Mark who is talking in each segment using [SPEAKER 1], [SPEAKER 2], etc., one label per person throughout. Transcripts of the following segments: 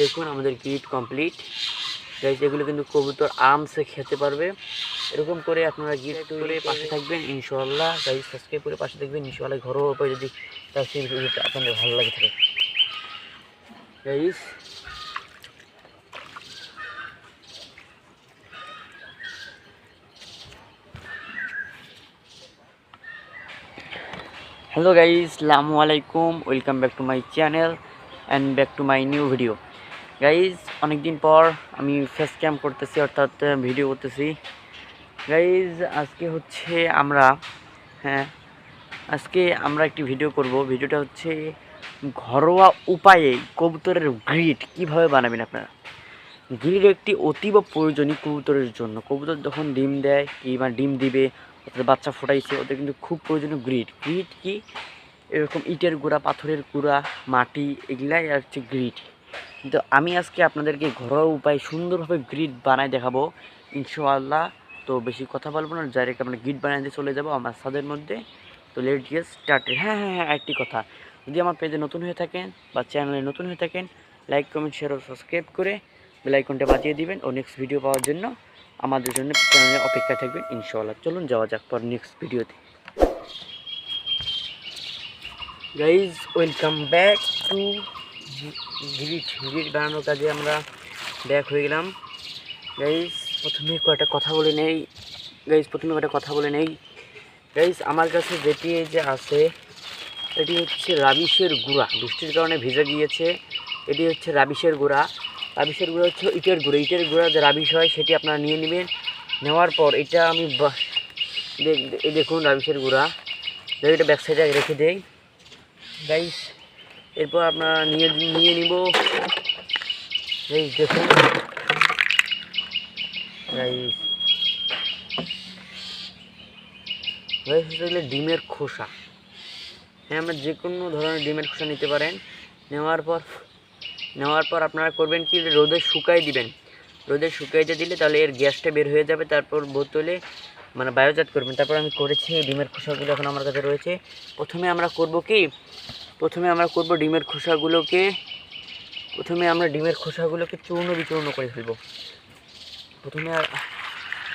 [SPEAKER 1] দেখুন আমাদের grid complete guys এগুলো কিন্তু কবুতর আরামসে খেতে পারবে। এরকম করে আপনারা গিট করে পাশে থাকবেন ইনশাল্লাহ গাইজ সাবস্ক্রাইব করে পাশে থাকবেন ইনশাল্লাহ ঘরোয়া উপায় যদি তার সেই ভিডিওটা আপনাদের ভালো লাগে থাকে। গাইজ হ্যালো গাইজ সালামু আলাইকুম। Welcome back to my channel and back to my new video guys অনেকদিন পর আমি ফেস ক্যাম্প করতেছি, অর্থাৎ ভিডিও করতেছি। গাইজ আজকে হচ্ছে আমরা হ্যাঁ আজকে আমরা একটি ভিডিও করব। ভিডিওটা হচ্ছে ঘরোয়া উপায়ে কবুতরের গ্রিড কীভাবে বানাবেন আপনারা? গ্রিড একটি অতীব প্রয়োজনীয় কবুতরের জন্য। কবুতর যখন ডিম দেয় কিংবা ডিম দিবে অর্থাৎ বাচ্চা ফোটাইছে, ওদের কিন্তু খুব প্রয়োজনীয় গ্রিড গ্রিড কি? এরকম ইটের গুঁড়া, পাথরের গুঁড়া, মাটি, এগুলাই আর হচ্ছে গ্রিড কিন্তু আমি আজকে আপনাদেরকে ঘরোয়া উপায়ে সুন্দরভাবে গ্রিড বানায় দেখাবো। ইনশাআল্লাহ তো বেশি কথা বলব না ডাইরেক্ট আমরা গ্রিড বানাতে চলে যাব আমার ছাদের মধ্যে। তো লেট গিয়ে স্টার্টেড হ্যাঁ হ্যাঁ হ্যাঁ একটি কথা। যদি আমার পেজে নতুন হয়ে থাকেন বা চ্যানেলে নতুন হয়ে থাকেন লাইক কমেন্ট শেয়ার ও সাবস্ক্রাইব করে বেল আইকনটা বাজিয়ে দিবেন ও নেক্সট ভিডিও পাওয়ার জন্য আমাদের জন্য চ্যানেলে অপেক্ষা থাকবেন, ইনশাআল্লাহ। চলুন, যাওয়া যাক পর নেক্সট ভিডিওতে গাইজ ওয়েলকাম ব্যাক টু গ্রিট গ্রিট বানানোর কাজে আমরা ব্যাক হয়ে গেলাম। গাইজ প্রথমে কয়েকটা কথা বলে নেই। গাইজ প্রথমে কয়েকটা কথা বলে নেই। গাইজ আমার কাছে যেটি যে আছে, এটি হচ্ছে রাবিশের গুঁড়া। বৃষ্টির কারণে ভিজে গিয়েছে। এটি হচ্ছে রাবিশের গুঁড়া। রাবিশের গুঁড়া হচ্ছে ইটের গুঁড়ো। ইটের গুঁড়া যে রাবিশ হয়, সেটি আপনারা নিয়ে নেবেন। নেওয়ার পর এটা আমি এই দেখুন রাবিশের গুঁড়া। এটা ব্যাক সাইডে রেখে দেই। গাইস এরপর আপনারা নিয়ে নিয়ে নিব। এই দেখুন ডিমের খোসা। হ্যাঁ আমরা যে কোনো ধরনের ডিমের খোসা নিতে পারেন। নেওয়ার পর নেওয়ার পর আপনারা করবেন কি, রোদে শুকাই দিবেন। রোদে শুকাইতে দিলে তাহলে এর গ্যাসটা বের হয়ে যাবে, তারপর বোতলে মানে বায়োজাত করবেন। তারপর আমি করেছি ডিমের খোসাগুলো এখন আমার কাছে রয়েছে। প্রথমে আমরা করব কি প্রথমে আমরা করব ডিমের খোসাগুলোকে, প্রথমে আমরা ডিমের খোসাগুলোকে চূর্ণ বিচূর্ণ করে ফেলব। প্রথমে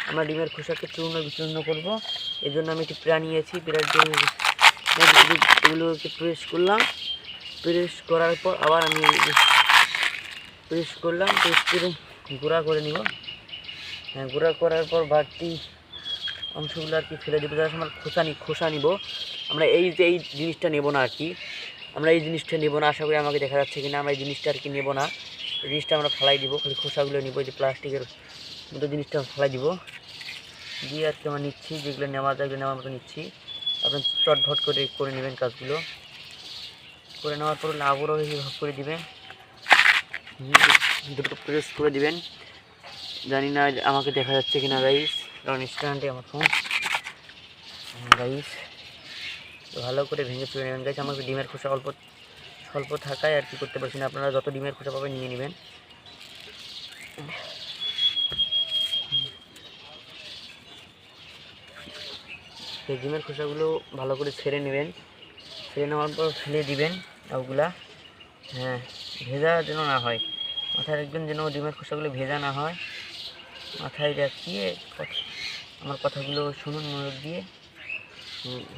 [SPEAKER 1] আমরা ডিমের খোসাকে চূর্ণ বিচূর্ণ করব। এই জন্য আমি একটি প্রা নিয়েছি প্রার জন্য এগুলোকে প্রেস করলাম। প্রেস করার পর আবার আমি প্রেস করলাম প্রেস করে গুঁড়া করে নিব। হ্যাঁ গুঁড়া করার পর বাড়তি অংশগুলো আর কি ফেলে দেবো যারা আমার খোসা নি, খোসা নিব। আমরা এই যে, এই জিনিসটা নেব না আর কি। আমরা এই জিনিসটা নেব না, আশা করি আমাকে দেখা যাচ্ছে কিনা, আমরা এই জিনিসটা আর কি নেব না। জিনিসটা আমরা ফেলাই দিব, খালি খোসাগুলো নিব যে প্লাস্টিকের মতো জিনিসটা ফেলাই দিব। দিয়ে আর কি আমরা নিচ্ছি, যেগুলো নেওয়া যায় এগুলো নেওয়ার মতো নিচ্ছি। আপনি চটভট করে করে নেবেন কাজগুলো। করে নেওয়ার পর আবারও এইভাবে করে দিবেন। দুটো প্রেস করে দিবেন। জানি না, আমাকে দেখা যাচ্ছে কিনা গাইস কারণ স্ট্যান্ডে আমার ফোন গাইস ভালো করে ভেঙে চলে নেবেন। গাইস আমাকে ডিমের খোসা অল্প, স্বল্প থাকায় আর কি করতে পারছি না। আপনারা যত ডিমের খোসা পাবেন নিয়ে নেবেন। সেই ডিমের খোসাগুলো ভালো করে ছেড়ে নেবেন। ছেড়ে নেওয়ার পর ফেলে দিবেন ওগুলা। হ্যাঁ ভেজা যেন না হয়। মাথায় রাখবেন যেন ডিমের খোসাগুলো ভেজা না হয়। মাথায় রাখিয়ে আমার কথাগুলো শুনুন মনোযোগ দিয়ে।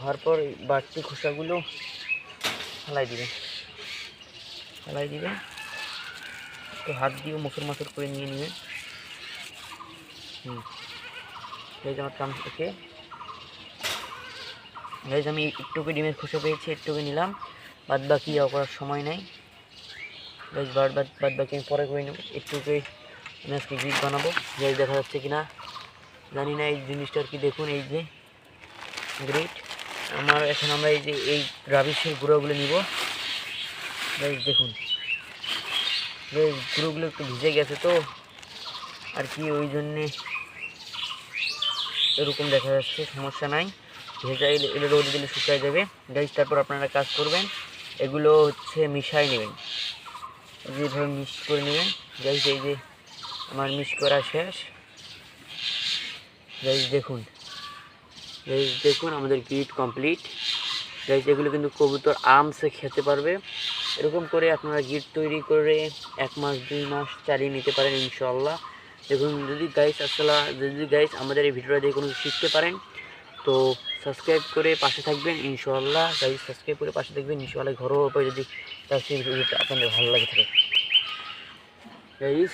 [SPEAKER 1] হওয়ার পর বাড়তি খোসাগুলো ফেলাই দিবেন ফেলাই দিবেন একটু হাত দিয়ে মোচর মোচর করে নিয়ে নেবেন হুম। এই আমার কাম থেকে। গাইজ আমি একটুকে ডিমের খোসা পেয়েছি, একটুকে নিলাম। বাদ বাকি করার সময় নাই। গাইজ বাদ বাদ বাদ বাকি আমি পরে করে নেব। একটুকে আমি আজকে গ্রিড বানাবো। গাইজ দেখা যাচ্ছে কিনা, জানি না এই জিনিসটা আর কি দেখুন, এই যে গ্রিড আমার এখন আমরা এই যে এই রাবিশের গুঁড়োগুলো নিব। দেখুন। গুঁড়োগুলো একটু ভিজে গেছে তো। আর কি ওই জন্যে এরকম দেখা যাচ্ছে, সমস্যা নাই। ভেজা এলে রোদে দিলে শুকায় যাবে। গাইজ তারপর আপনারা কাজ করবেন। এগুলো হচ্ছে মিশাই নেবেন। যেভাবে মিক্স করে নেবেন। গাইজ এই যে আমার মিক্স করা শেষ। গাইজ দেখুন। গাইজ দেখুন, আমাদের গ্রিড কমপ্লিট গাইজ এগুলো কিন্তু কবুতর আরামসে খেতে পারবে। এরকম করে আপনারা গিট তৈরি করে এক মাস, দুই মাস চালিয়ে নিতে পারেন ইনশাল্লাহ দেখুন, যদি গাইস আসলে যদি গাইস আমাদের এই ভিডিওটা দেখে কোনো শিখতে পারেন, তো সাবস্ক্রাইব করে পাশে থাকবেন ইনশাল্লাহ গাইস সাবস্ক্রাইব করে পাশে থাকবেন ইনশাল্লাহ ঘরোয়া উপায় যদি আপনাদের ভালো লাগে থাকে। গাইস